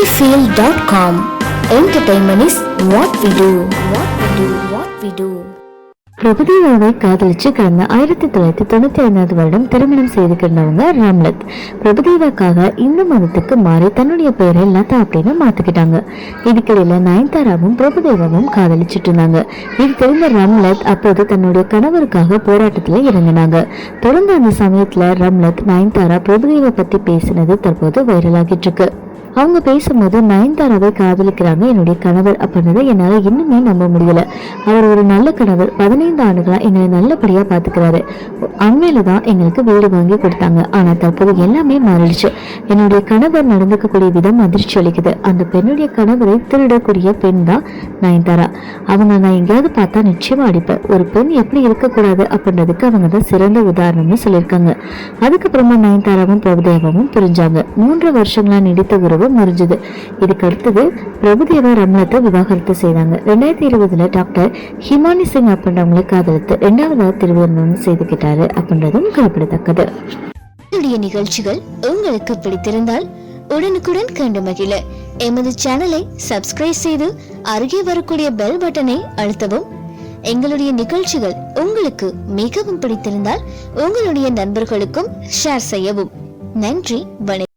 sunnyfield.com. Entertainment is what we do. What we do. What we do. பிரபுதேவாவை காதலிச்சு கடந்த ஆயிரத்தி தொள்ளாயிரத்தி தொண்ணூத்தி ஐந்தாவது வருடம் திருமணம் செய்து கொண்டவங்க ராம்லத் பிரபுதேவாக்காக இந்து மதத்துக்கு மாறி தன்னுடைய பெயரை லதா அப்படின்னு மாத்திக்கிட்டாங்க இதுக்கிடையில நயன்தாராவும் பிரபுதேவாவும் காதலிச்சிட்டு இருந்தாங்க இது தெரிந்த ராம்லத் அப்போது தன்னுடைய கணவருக்காக போராட்டத்துல இறங்கினாங்க தொடர்ந்து அந்த சமயத்துல ராம்லத் நயன்தாரா பிரபுதேவா பத்தி பேசினது தற்போது வைரலாகிட்டு இருக்கு அவங்க பேசும்போது நயன்தாராவை காதலிக்கிறாங்க என்னுடைய கணவர் அப்படின்றத என்னால் இன்னுமே நம்ப முடியல. அவர் ஒரு நல்ல கணவர் பதினைந்து ஆண்டுகளாக எங்களை நல்லபடியாக பார்த்துக்கிறாரு. அண்மையில் தான் எங்களுக்கு வீடு வாங்கி கொடுத்தாங்க. ஆனால் தற்போது எல்லாமே மாறிடுச்சு. என்னுடைய கணவர் நடந்துக்கக்கூடிய விதம் அதிர்ச்சி அளிக்குது. அந்த பெண்ணுடைய கணவரை திருடக்கூடிய பெண் தான் நயன்தாரா. அவங்க நான் எங்கேயாவது பார்த்தா நிச்சயமாக அடிப்பேன். ஒரு பெண் எப்படி இருக்கக்கூடாது அப்படின்றதுக்கு அவங்க தான் சிறந்த உதாரணம்னு சொல்லியிருக்காங்க. அதுக்கப்புறமா நயன்தாராவும் பிரபுதேவாவும் பிரிஞ்சாங்க. மூன்று வருஷங்களா நீடித்த உறவு முறிஞ்சது. இதுக்கு அடுத்தது பிரபுதேவா ரம்லத்தை விவாகரத்து செய்தாங்க. ரெண்டாயிரத்தி இருபதுல டாக்டர் ஹிமானி சிங் அப்படின்றவங்களை காதலித்து இரண்டாவதாக திருமணம் செய்துகிட்டாரு அப்படின்றதும் குறிப்பிடத்தக்கது என்னுடைய நிகழ்ச்சிகள் உங்களுக்கு பிடித்திருந்தால் உடனுக்குடன் கண்டு மகிழ. எமது சேனலை சப்ஸ்கிரைப் செய்து அருகே வரக்கூடிய பெல் பட்டனை அழுத்தவும். எங்களுடைய நிகழ்ச்சிகள் உங்களுக்கு மிகவும் பிடித்திருந்தால் உங்களுடைய நண்பர்களுக்கும் ஷேர் செய்யவும். நன்றி வணக்கம்.